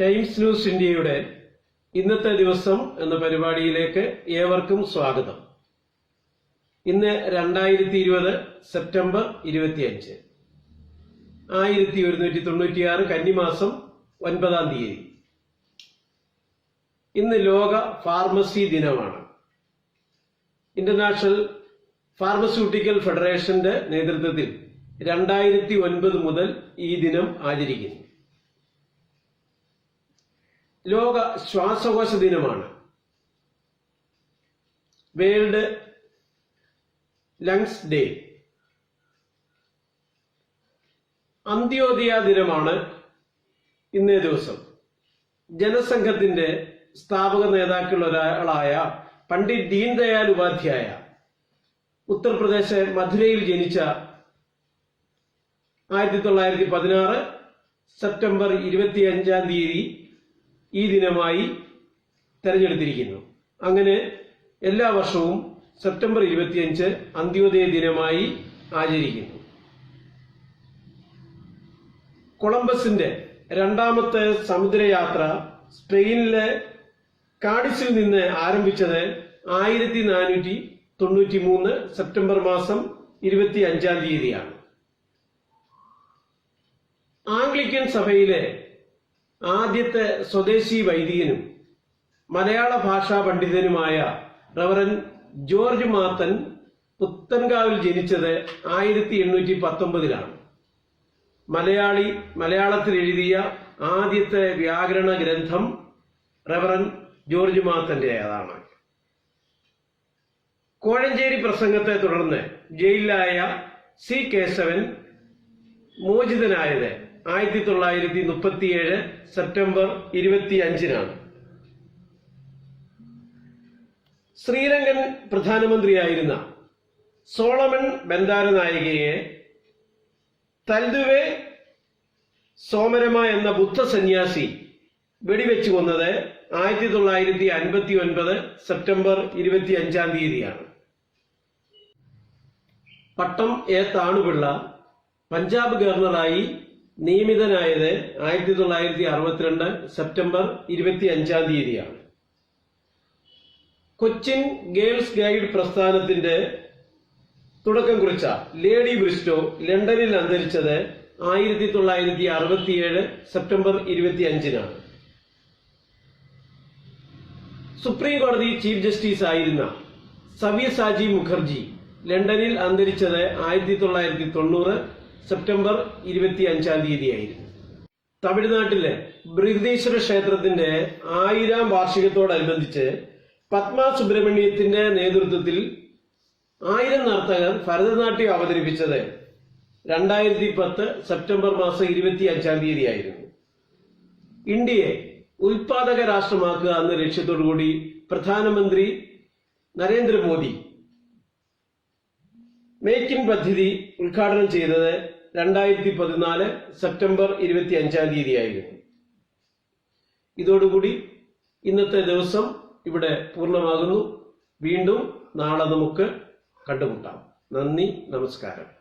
Times news ഇന്ത്യയുടെ ഇന്നത്തെ ദിവസം എന്ന പരിപാടിയിലേക്ക് ഏവർക്കും സ്വാഗതം. ഇന്ന് രണ്ടായിരത്തി ഇരുപത് സെപ്റ്റംബർ ഇരുപത്തിയഞ്ച്. ആയിരത്തി ഒരുന്നൂറ്റി തൊണ്ണൂറ്റിയാറ് കന്നിമാസം ഒൻപതാം തീയതി. ഇന്ന് ലോക ഫാർമസി ദിനമാണ്. ഇന്റർനാഷണൽ ഫാർമസ്യൂട്ടിക്കൽ ഫെഡറേഷന്റെ നേതൃത്വത്തിൽ രണ്ടായിരത്തി ഒൻപത് മുതൽ ഈ ദിനം ആചരിക്കുന്നു. ലോക ശ്വാസകോശ ദിനമാണ്. World lungs day. അന്ത്യോദയ ദിനമാണ് ഇന്നേ ദിവസം. ജനസംഘത്തിന്റെ സ്ഥാപക നേതാക്കളിൽ ഒരാളായ പണ്ഡിറ്റ് ദീൻദയാൽ ഉപാധ്യായ ഉത്തർപ്രദേശ് മധുരയിൽ ജനിച്ച ആയിരത്തി തൊള്ളായിരത്തി പതിനാറ് സെപ്റ്റംബർ ഇരുപത്തി അഞ്ചാം തീയതി ഈ ദിനമായി തെരഞ്ഞെടുത്തിരിക്കുന്നു. അങ്ങനെ എല്ലാ വർഷവും സെപ്റ്റംബർ ഇരുപത്തിയഞ്ച് അന്ത്യോദയ ദിനമായി ആചരിക്കുന്നു. കൊളംബസിന്റെ രണ്ടാമത്തെ സമുദ്രയാത്ര സ്പെയിനിലെ കാഡിസിൽ നിന്ന് ആരംഭിച്ചത് ആയിരത്തി നാനൂറ്റി തൊണ്ണൂറ്റി മൂന്ന് സെപ്റ്റംബർ മാസം ഇരുപത്തി അഞ്ചാം തീയതിയാണ്. ആംഗ്ലിക്കൻ സഭയിലെ ആദ്യത്തെ സ്വദേശി വൈദികനും മലയാള ഭാഷാ പണ്ഡിതനുമായ റവറൻ ജോർജ് മാത്തൻ പുത്തൻകാവിൽ ജനിച്ചത് ആയിരത്തി എണ്ണൂറ്റി പത്തൊമ്പതിലാണ്. മലയാളി മലയാളത്തിൽ എഴുതിയ ആദ്യത്തെ വ്യാകരണ ഗ്രന്ഥം റവറൻ ജോർജ് മാത്തന്റേതാണ് കോഴഞ്ചേരി പ്രസംഗത്തെ തുടർന്ന് ജയിലിലായ സി കേശവൻ മോചിതനായത് ആയിരത്തി തൊള്ളായിരത്തി മുപ്പത്തിയേഴ് സെപ്റ്റംബർ ഇരുപത്തി അഞ്ചിനാണ് ശ്രീലങ്കൻ പ്രധാനമന്ത്രിയായിരുന്ന സോളമൻ ബന്ദാര നായികയെ തൽദുവെ സോമരമ എന്ന ബുദ്ധ സന്യാസി വെടിവെച്ചു കൊന്നത് ആയിരത്തി തൊള്ളായിരത്തി അൻപത്തി ഒൻപത് സെപ്റ്റംബർ ഇരുപത്തി അഞ്ചാം തീയതിയാണ്. പട്ടം എ താണുപിള്ള പഞ്ചാബ് ഗവർണറായി നിയമിതനായത് ആയിരത്തി തൊള്ളായിരത്തി അറുപത്തിരണ്ട് സെപ്റ്റംബർ ഇരുപത്തി അഞ്ചാം തീയതിയാണ്. കൊച്ചിൻ ഗേൾസ് ഗൈഡ് പ്രസ്ഥാനത്തിന്റെ തുടക്കം കുറിച്ച ലേഡി ബ്രിസ്റ്റോ ലണ്ടനിൽ അന്തരിച്ചത് ആയിരത്തി തൊള്ളായിരത്തി അറുപത്തിയേഴ് സെപ്റ്റംബർ ഇരുപത്തി അഞ്ചിനാണ് സുപ്രീം കോടതി ചീഫ് ജസ്റ്റിസ് ആയിരുന്ന സവ്യസാജി മുഖർജി ലണ്ടനിൽ അന്തരിച്ചത് ആയിരത്തി തൊള്ളായിരത്തി തൊണ്ണൂറ് സെപ്റ്റംബർ ഇരുപത്തി അഞ്ചാം തീയതിയായിരുന്നു. തമിഴ്നാട്ടിലെ ബൃഹദീശ്വര ക്ഷേത്രത്തിന്റെ ആയിരം വാർഷികത്തോടനുബന്ധിച്ച് പത്മ സുബ്രഹ്മണ്യത്തിന്റെ നേതൃത്വത്തിൽ ആയിരം നർത്തകർ ഭരതനാട്യം അവതരിപ്പിച്ചത് രണ്ടായിരത്തി പത്ത് സെപ്റ്റംബർ മാസം ഇരുപത്തി അഞ്ചാം തീയതിയായിരുന്നു. ഇന്ത്യയെ ഉൽപാദക രാഷ്ട്രമാക്കുക എന്ന ലക്ഷ്യത്തോടുകൂടി പ്രധാനമന്ത്രി നരേന്ദ്രമോദി മേക്ക് ഇൻ പദ്ധതി ഉദ്ഘാടനം ചെയ്തത് രണ്ടായിരത്തി പതിനാല് സെപ്റ്റംബർ ഇരുപത്തി അഞ്ചാം തീയതിയായിരുന്നു. ഇതോടുകൂടി ഇന്നത്തെ ദിവസം ഇവിടെ പൂർണമാകുന്നു. വീണ്ടും നാളെ നമുക്ക് കണ്ടുമുട്ടാം. നന്ദി നമസ്കാരം.